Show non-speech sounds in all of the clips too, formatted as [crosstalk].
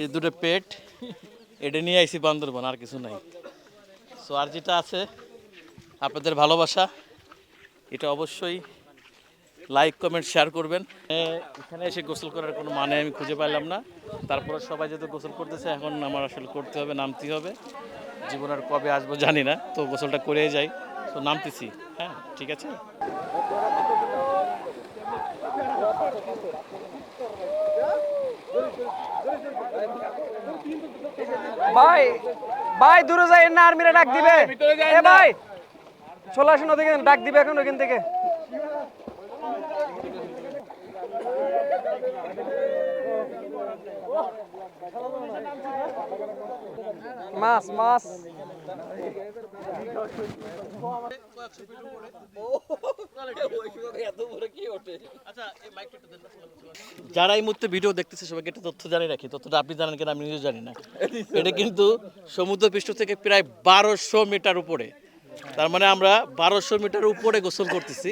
এই দুটো পেট, এটা নিয়ে আইসি বান্দরবান, আর কিছু নাই। সো আর যেটা আছে, আপনাদের ভালোবাসা, এটা অবশ্যই লাইক কমেন্ট শেয়ার করবেন। এখানে এসে গোসল করার কোনো মানে আমি খুঁজে পাইলাম না। তারপরে সবাই যেহেতু গোসল করতেছে, এখন আমার আসলে করতে হবে নামতে হবে। জীবন আর কবে আসব জানি না তো গোসলটা করেই যাই। তো নামতেছি। হ্যাঁ ঠিক আছে? ভাই ভাই দূরে যাই না আর্মিরা ডাক দিবে। এ ভাই চলে আসুন ওদিকে ডাক দিবে এখন ওখান থেকে। মাছ মাছ। যারা এই মুহূর্তে ভিডিও দেখতেছে, সবাইকে একটা তথ্য জানি রাখি। তথ্যটা আপনি জানেন কিনা, আমি নিজেও জানি না। এটা কিন্তু সমুদ্র পৃষ্ঠ থেকে প্রায় বারোশো মিটার উপরে। তার মানে আমরা বারোশো মিটার উপরে গোসল করতেছি।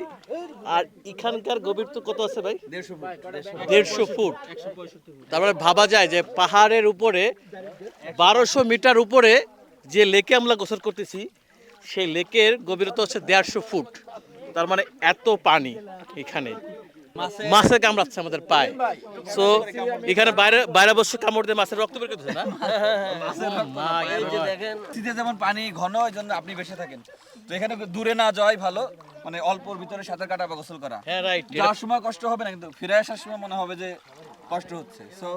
আর এখানকার গভীর তো কত আছে ভাই? দেড়শো ফুট। তার মানে ভাবা যায় যে পাহাড়ের উপরে বারোশো মিটার উপরে যে লেকে আমরা গোসল করতেছি সেই লেকের গভীরতা হচ্ছে দেড়শো ফুট। তার মানে এত পানি এখানে। মাছে কামড়াচ্ছে আমাদের পায়ে। সো এখানে বাইরে বাইরে বসে কামড় দিয়ে মাছের রক্ত বের করতেছে না? মা, দেখেন শীতে যেমন পানি ঘন ওই জন্য আপনি বেঁচে থাকেন। তো এখানে দূরে না যাওয়াই ভালো। মানে অল্পর ভিতরে সাঁতার কাটা বা গোসল করা। হ্যাঁ রাইট যাওয়ার সময় কষ্ট হবে না কিন্তু ফিরে আসার সময় মনে হবে যে কষ্ট হচ্ছে। সো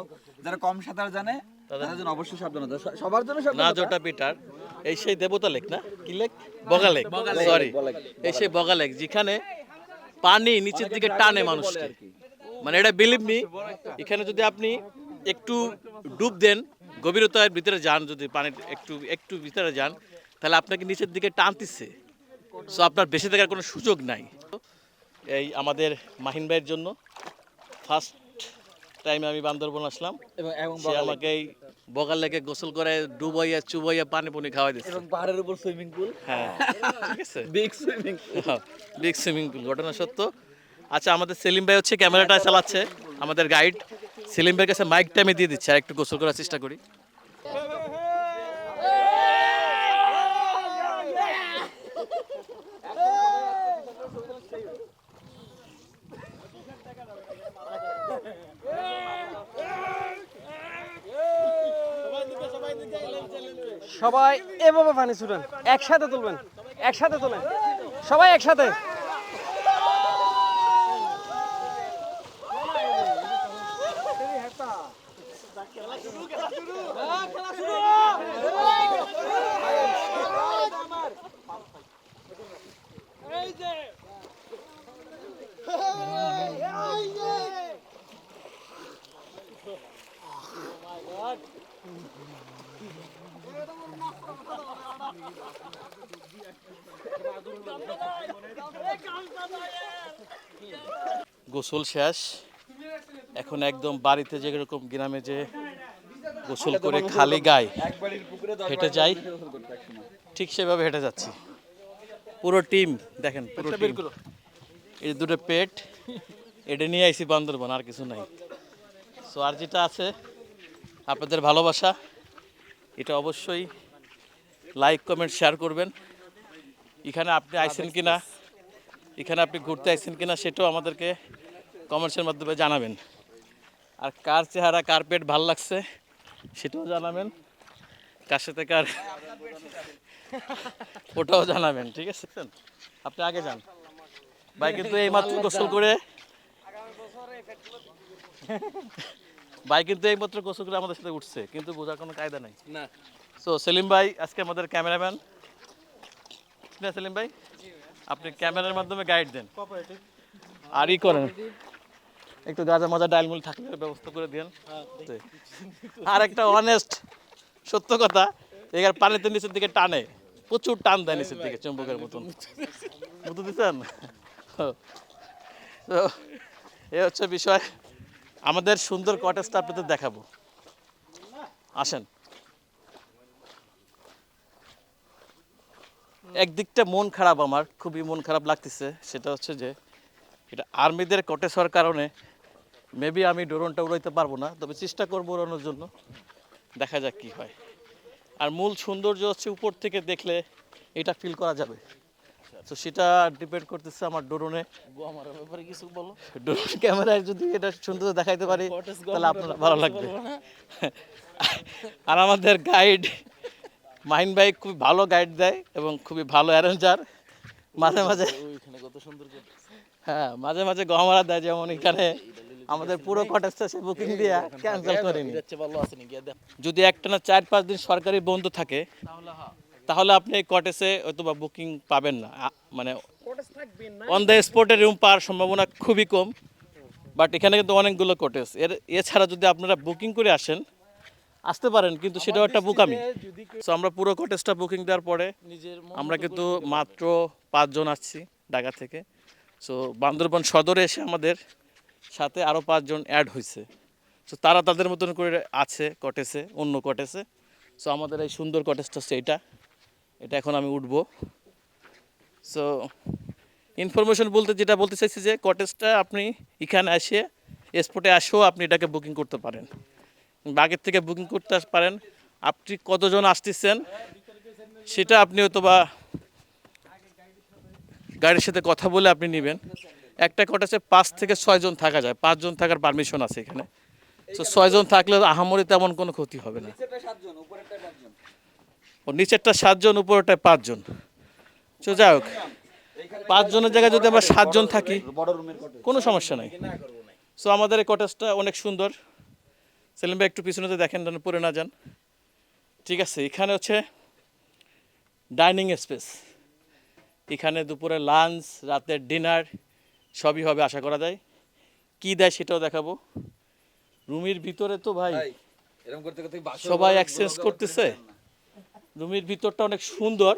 যারা কম সাঁতার জানে তাদের জন্য অবশ্যই সাবধানতা। সবার জন্য না সাবধানতা। জটা পিটার এই সেই দেবতা লেক না? কি লেক? বগা লেক। সরি এই সেই বগা লেক যেখানে পানি নিচের দিকে টানে মানুষকে। মানে এটা বিলিভ মি এখানে যদি আপনি একটু ডুব দেন গভীরতার ভিতরে যান যদি পানির একটু একটু ভিতরে যান তাহলে আপনাকে নিচের দিকে টানতেছে। সো আপনার বেঁচে থাকার কোনো সুযোগ নাই। এই আমাদের মাহিন ভাইয়ের জন্য ফার্স্ট টাইমে আমি বান্দরবন আসলাম। এবং সে আমাকে এই বগাল লেগে গোসল করে ডুবাইয়া চুবাইয়া পানি পুনি খাওয়াই দিচ্ছে এবং পাহাড়ের উপর সুইমিং পুল। হ্যাঁ। ঠিক আছে? Big swimming big swimming pool ঘটনা সত্য। আচ্ছা আমাদের সেলিম ভাই হচ্ছে ক্যামেরাটা চালাচ্ছে। আমাদের গাইড সেলিম ভাইয়ের কাছে মাইকটা আমি দিয়ে দিচ্ছি আর একটু গোসল করার চেষ্টা করি। সবাই এভাবে পানি ছুটেন। একসাথে তুলবেন। একসাথে তোলেন। সবাই একসাথে। গোসল শেষ। এখন একদম বাড়িতে যে যেরকম গ্রামে যে গোসল করে খালি গায়ে হেঁটে যাই। ঠিক সেভাবে হেঁটে যাচ্ছি। পুরো টিম দেখেন পুরো টিম। এই দুটো পেট এটা নিয়ে আইসি বান্দরবান আর কিছু নাই। সো আর যেটা আছে আপনাদের ভালোবাসা, এটা অবশ্যই লাইক কমেন্ট শেয়ার করবেন। এখানে আপনি আইছেন কিনা, এখানে আপনি ঘুরতে আইছেন কিনা সেটাও আমাদেরকে কমেন্টসের মাধ্যমে জানাবেন। আর কার চেহারা, কার পেট ভালো লাগছে সেটাও জানাবেন। কার সাথে কার ওটাও জানাবেন, ঠিক আছে? আপনি আগে যান। ভাই কিন্তু এই মাত্র গোসল করে ভাই কিন্তু এই মাত্র গোসল করে আমাদের সাথে উঠছে কিন্তু বোঝার কোনো কায়দা নাই। না। সো সেলিম ভাই আজকে আমাদের ক্যামেরাম্যান। না সেলিম ভাই? আপনি ক্যামেরার মাধ্যমে গাইড দেন। আর ই করেন। একটু গাজা মজা ডালমুল থাকলে ব্যবস্থা করে দেন। আর একটা অনেস্ট সত্য কথা এখানে পানিতে নিচের দিকে টানে। প্রচুর টান দেয় নিচের দিকে চুম্বকের মতন। বুঝতে দিচ্ছেন তো [laughs] এ হচ্ছে বিষয়। আমাদের সুন্দর কটেজটা আপনাদের দেখাবো। আসেন। একদিকটা মন খারাপ আমার, খুবই মন খারাপ লাগতেছে। সেটা হচ্ছে যে, এটা আর্মিদের কটেজ হওয়ার কারণে মেবি আমি ড্রোনটা উড়াইতে পারব না, তবে চেষ্টা করব উড়ানোর জন্য। দেখা যাক কি হয়। আর মূল সৌন্দর্য হচ্ছে উপর থেকে দেখলে এটা ফিল করা যাবে। তো সেটা ডিপেন্ড করতেছে আমার ড্রোনে আমার ব্যাপারে কিছু বলো। ড্রোন ক্যামেরায় যদি এটা সুন্দর দেখাইতে পারি তাহলে আপনার ভালো লাগবে। [laughs] আর আমাদের গাইড মাহিন ভাই খুবই ভালো গাইড দেয় এবং খুবই ভালো অ্যারেঞ্জার মাঝে মাঝে কত সুন্দর হ্যাঁ মাঝে মাঝে গহমারা দেয় যেমন এখানে। আমাদের পুরো কটেজটা সে বুকিং দিয়ে ক্যান্সেল করেনি। যাচ্ছে ভালো আছে নাকি দেখ। যদি চার পাঁচ দিন সরকারি বন্ধ থাকে তাহলে আপনি এই কটেজে হয়তো বা বুকিং পাবেন না। মানে অন দ্য স্পটে রুম পাওয়ার সম্ভাবনা খুবই কম বাট এখানে কিন্তু অনেকগুলো কটেজ এর এছাড়া যদি আপনারা বুকিং করে আসেন আসতে পারেন কিন্তু সেটাও একটা বুকামি। সো আমরা পুরো কটেজটা বুকিং দেওয়ার পরে আমরা কিন্তু মাত্র পাঁচজন আসছি ঢাকা থেকে। সো বান্দরবন সদরে এসে আমাদের সাথে আরও পাঁচজন অ্যাড হয়েছে সো তারা তাদের মতন করে আছে কটেজে অন্য কটেজে সো আমাদের এই সুন্দর কটেজটা হচ্ছে এটা। এটা এখন আমি উঠবো। সো ইনফরমেশন বলতে যেটা বলতে চাইছি যে কটেজটা আপনি এখানে এসে স্পটে আসেও আপনি এটাকে বুকিং করতে পারেন। আগের থেকে বুকিং করতে পারেন। আপনি কতজন আসতেছেন, সেটা আপনি হয়তো বা গাড়ির সাথে কথা বলে আপনি নেবেন। একটা কটেজে পাঁচ থেকে ছয়জন থাকা যায় পাঁচজন থাকার পারমিশন আছে এখানে। তো ছয়জন থাকলে আহামরি তেমন কোনো ক্ষতি হবে না নিচেরটা সাতজন উপরেরটা পাঁচজন ও নিচেরটা সাতজন উপরেরটায় পাঁচজন। তো যাই হোক পাঁচজনের জায়গায় যদি আমরা সাতজন থাকি কোনো সমস্যা নাই। সো আমাদের এই কটেজটা অনেক সুন্দর। সেলিম ভাই একটু পিছনেতে দেখেন যেন পড়ে না যান। ঠিক আছে এখানে হচ্ছে ডাইনিং স্পেস এখানে দুপুরে লাঞ্চ রাতের ডিনার সবই হবে আশা করা যায়। কি দেয় সেটাও দেখাবো। রুমের ভিতরে তো ভাই সবাই এক্সচেঞ্জ করতেছে। রুমের ভিতরটা অনেক সুন্দর।